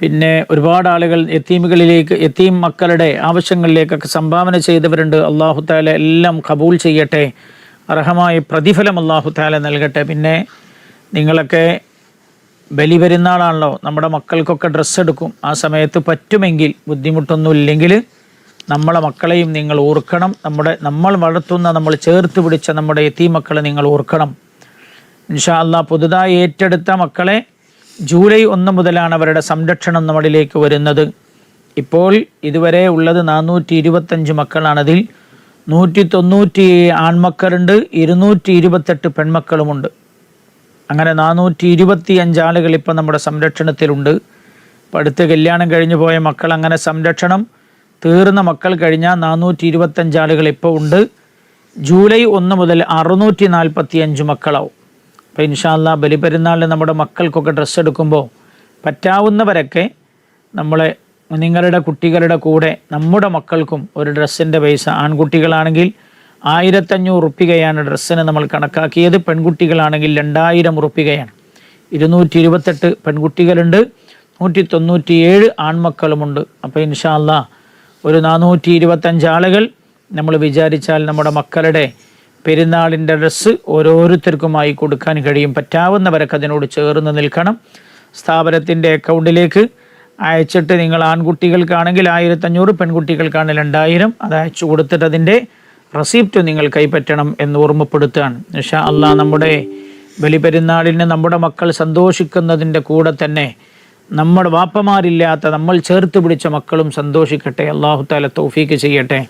പിന്നെ ഒരുപാട് ആളുകൾ എത്തീമുകളിലേക്ക് എത്തീം മക്കളുടെ ആവശ്യങ്ങളിലേക്കൊക്കെ സംഭാവന ചെയ്തവരുണ്ട്. അള്ളാഹു താല എല്ലാം കബൂൽ ചെയ്യട്ടെ. അർഹമായ പ്രതിഫലം അള്ളാഹു താല നൽകട്ടെ. പിന്നെ നിങ്ങളൊക്കെ ബലി പെരുന്നാളാണല്ലോ നമ്മുടെ മക്കൾക്കൊക്കെ ഡ്രസ്സ് എടുക്കും. ആ സമയത്ത് പറ്റുമെങ്കിൽ ബുദ്ധിമുട്ടൊന്നും ഇല്ലെങ്കിൽ നമ്മളെ മക്കളെയും നിങ്ങൾ ഓർക്കണം. നമ്മുടെ നമ്മൾ വളർത്തുന്ന നമ്മൾ ചേർത്ത് പിടിച്ച നമ്മുടെ എത്തി മക്കളെ നിങ്ങൾ ഓർക്കണം. ഇൻഷാ അല്ലാ പുതുതായി ഏറ്റെടുത്ത മക്കളെ ജൂലൈ ഒന്ന് മുതലാണ് അവരുടെ സംരക്ഷണം നമ്മളിലേക്ക് വരുന്നത്. ഇപ്പോൾ ഇതുവരെ ഉള്ളത് നാനൂറ്റി ഇരുപത്തഞ്ച് മക്കളാണതിൽ നൂറ്റി തൊണ്ണൂറ്റി ആൺമക്കളുണ്ട് ഇരുന്നൂറ്റി ഇരുപത്തെട്ട് പെൺമക്കളുമുണ്ട്. അങ്ങനെ നാനൂറ്റി ഇരുപത്തി അഞ്ച് ആളുകൾ ഇപ്പം നമ്മുടെ സംരക്ഷണത്തിലുണ്ട്. ഇപ്പം അടുത്ത് കല്യാണം കഴിഞ്ഞു പോയ മക്കൾ അങ്ങനെ സംരക്ഷണം തീർന്ന മക്കൾ കഴിഞ്ഞാൽ നാനൂറ്റി ഇരുപത്തഞ്ച് ആളുകൾ ഇപ്പോൾ ഉണ്ട്. ജൂലൈ ഒന്ന് മുതൽ അറുന്നൂറ്റി നാൽപ്പത്തി അഞ്ച് മക്കളാവും. അപ്പോൾ ഇൻഷാല്ല ബലിപെരുന്നാളിന് നമ്മുടെ മക്കൾക്കൊക്കെ ഡ്രസ്സ് എടുക്കുമ്പോൾ പറ്റാവുന്നവരൊക്കെ നമ്മളെ നിങ്ങളുടെ കുട്ടികളുടെ കൂടെ നമ്മുടെ മക്കൾക്കും ഒരു ഡ്രസ്സിന്റെ പൈസ. ആൺകുട്ടികളാണെങ്കിൽ ആയിരത്തഞ്ഞൂറ് റുപ്പികയാണ് ഡ്രസ്സിന് നമ്മൾ കണക്കാക്കിയത്. പെൺകുട്ടികളാണെങ്കിൽ രണ്ടായിരം റുപ്പികയാണ്. ഇരുന്നൂറ്റി ഇരുപത്തെട്ട് പെൺകുട്ടികളുണ്ട്. നൂറ്റി തൊണ്ണൂറ്റിയേഴ് ആൺമക്കളുമുണ്ട് അപ്പോൾ ഇൻഷാല്ല ഒരു നാനൂറ്റി ഇരുപത്തഞ്ച് ആളുകൾ നമ്മൾ വിചാരിച്ചാൽ നമ്മുടെ മക്കളുടെ പെരുന്നാളിന്റെ ഡ്രസ്സ് ഓരോരുത്തർക്കുമായി കൊടുക്കാൻ കഴിയും. പറ്റാവുന്നവരൊക്കെ അതിനോട് ചേർന്ന് നിൽക്കണം. സ്ഥാപനത്തിന്റെ അക്കൗണ്ടിലേക്ക് അയച്ചിട്ട് നിങ്ങൾ ആൺകുട്ടികൾക്കാണെങ്കിൽ ആയിരത്തഞ്ഞൂറ് പെൺകുട്ടികൾക്കാണ് രണ്ടായിരം. അത് അയച്ചു കൊടുത്തിട്ട് അതിന്റെ റെസിപ്റ്റ് നിങ്ങൾ കൈപ്പറ്റണം എന്ന് ഓർമ്മപ്പെടുത്തുകയാണ്. പക്ഷേ അല്ല നമ്മുടെ ബലിപെരുന്നാളിന് നമ്മുടെ മക്കൾ സന്തോഷിക്കുന്നതിന്റെ കൂടെ തന്നെ നമ്മുടെ വാപ്പമാരില്ലാത്ത നമ്മൾ ചേർത്ത് പിടിച്ച മക്കളും സന്തോഷിക്കട്ടെ. അള്ളാഹു താല തൗഫീക്ക് ചെയ്യട്ടെ.